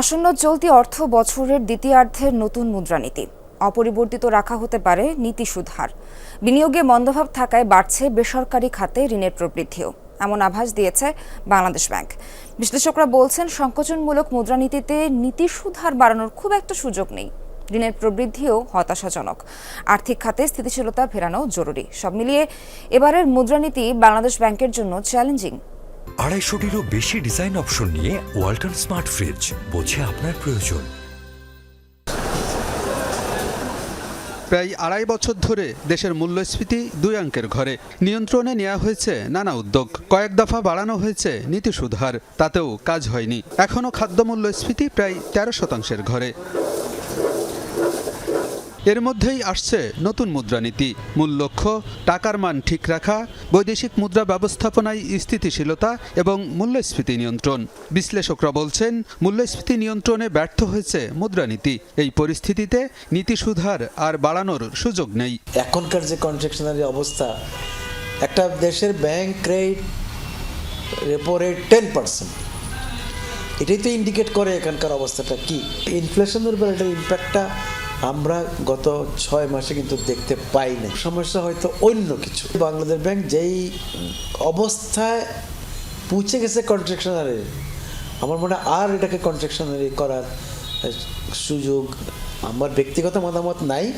আসন্ন চলতি অর্থ বছরের দ্বিতীয়ার্ধের নতুন মুদ্রানীতি। অপরিবর্তিত রাখা হতে পারে নীতি সুধার। বিনিয়োগে মন্দভাব থাকায় বাড়ছে বেসরকারি খাতে ঋণের প্রবৃদ্ধিও। এমন আভাস দিয়েছে বাংলাদেশ ব্যাংক। বিশ্লেষকরা বলছেন, সংকোচনমূলক মুদ্রানীতিতে নীতি সুধার বাড়ানোর খুব একটা সুযোগ নেই। ঋণের প্রবৃদ্ধিও হতাশাজনক। আর্থিক খাতে স্থিতিশীলতা ফেরানো জরুরি। সব মিলিয়ে এবারের মুদ্রানীতি বাংলাদেশ ব্যাংকের জন্য চ্যালেঞ্জিং। আড়াইশোটিরও বেশি ডিজাইন অপশন নিয়ে ওয়ালটন স্মার্ট ফ্রিজ বোঝে আপনার প্রয়োজন। প্রায় আড়াই বছর ধরে দেশের মূল্যস্ফীতি দুই অঙ্কের ঘরে। নিয়ন্ত্রণে নেওয়া হয়েছে নানা উদ্যোগ। কয়েক দফা বাড়ানো হয়েছে নীতি সুধার, তাতেও কাজ হয়নি। এখনও খাদ্য মূল্যস্ফীতি প্রায় তেরো শতাংশের ঘরে। এর মধ্যেই আসছে নতুন মুদ্রানীতি। মূল লক্ষ্য, টাকার মান ঠিক রাখা, বৈদেশিক মুদ্রা ব্যবস্থাপনায় স্থিতিশীলতা এবং মূল্যস্ফীতি নিয়ন্ত্রণ। বিশ্লেষকরা বলছেন, মূল্যস্ফীতি নিয়ন্ত্রণে ব্যর্থ হয়েছে মুদ্রানীতি। এই পরিস্থিতিতে নীতি সুধার আর বাড়ানোর সুযোগ নেই। এখনকার যে কন্ট্রাকশনারি অবস্থা, একটা দেশের bank rate repo rate ten percent. এটাই তো ইন্ডিকেট করে এখানকার অবস্থাটা কি? ইনফ্লেশনের উপর একটা ইম্প্যাক্টটা আমরা গত ছয় মাসে কিন্তু দেখতে পাই না সমস্যা হয়তো অন্য কিছু। বাংলাদেশ ব্যাংক যেই অবস্থায় পৌঁছে গেছে কন্ট্রাকশনারি আমার মনে হয় আর এটাকে কন্ট্রাকশনারি করার সুযোগ, আমার ব্যক্তিগত মতামত নাই।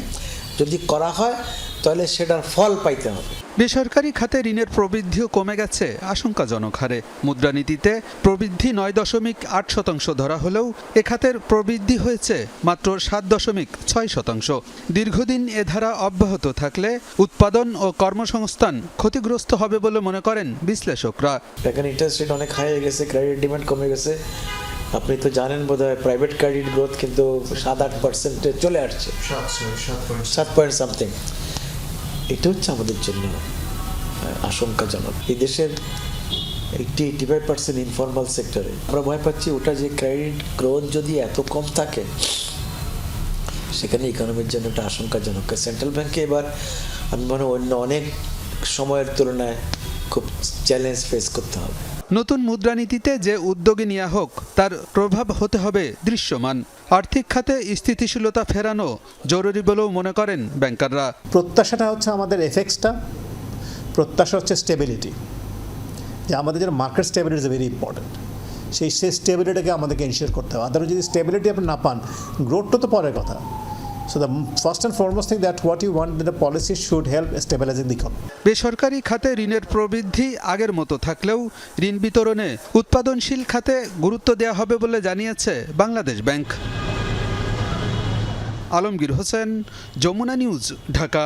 যদি করা হয় তাহলে সেটার ফল পাইতে হবে। বেসরকারি খাতে ঋণের প্রবৃদ্ধিও কমে গেছে আশঙ্কাজনক হারে। মুদ্রানীতিতে প্রবৃদ্ধি নয় দশমিক আট শতাংশ ধরা হলেও এ খাতের প্রবৃদ্ধি হয়েছে মাত্র সাত দশমিক ছয় শতাংশ। দীর্ঘদিন এ ধারা অব্যাহত থাকলে উৎপাদন ও কর্মসংস্থান ক্ষতিগ্রস্ত হবে বলে মনে করেন বিশ্লেষকরা। এখানে ইন্টারেস্ট রেট অনেক হাই হয়ে গেছে ক্রেডিট ডিমান্ড কমে গেছে। আপনি তো জানেন বোধ হয় প্রাইভেট ক্রেডিট গ্রোথ কিন্তু সাত আট পার্সেন্টে চলে আসছে। সাত পয়েন্ট সামথিং এটা হচ্ছে আমাদের জন্য আশঙ্কাজনক। এই দেশের eighty eighty five percent informal সেক্টরে আমরা ভয় পাচ্ছি ওটা যে ক্রেডিট গ্রোথ যদি এত কম থাকে সেখানে ইকোনমির জন্য একটা আশঙ্কাজনক। সেন্ট্রাল ব্যাংকে এবার আমি মনে অন্য অনেক সময়ের তুলনায় খুব চ্যালেঞ্জ ফেস করতে হবে। নতুন মুদ্রানীতিতে যে উদ্যোগে নেওয়া হোক তার প্রভাব হতে হবে দৃশ্যমান। আর্থিক খাতে স্থিতিশীলতা ফেরানো জরুরি বলেও মনে করেন ব্যাংকাররা। প্রত্যাশাটা হচ্ছে আমাদের এফেক্টসটা প্রত্যাশা হচ্ছে স্টেবিলিটি যে আমাদের যেন market stability is very important সেই সেই স্টেবিলিটিকে আমাদেরকে এনশিওর করতে হবে। আদারও যদি স্টেবিলিটি আপনি না পান গ্রোথটা তো পরের কথা। So the first and foremost thing that what you want the policy should help stabilising the economy. বেসরকারি খাতে ঋণের প্রবৃদ্ধি আগের মতো থাকলেও ঋণ বিতরণে উৎপাদনশীল খাতে গুরুত্ব দেওয়া হবে বলে জানিয়েছে বাংলাদেশ ব্যাংক আলমগীর হোসেন, যমুনা নিউজ, ঢাকা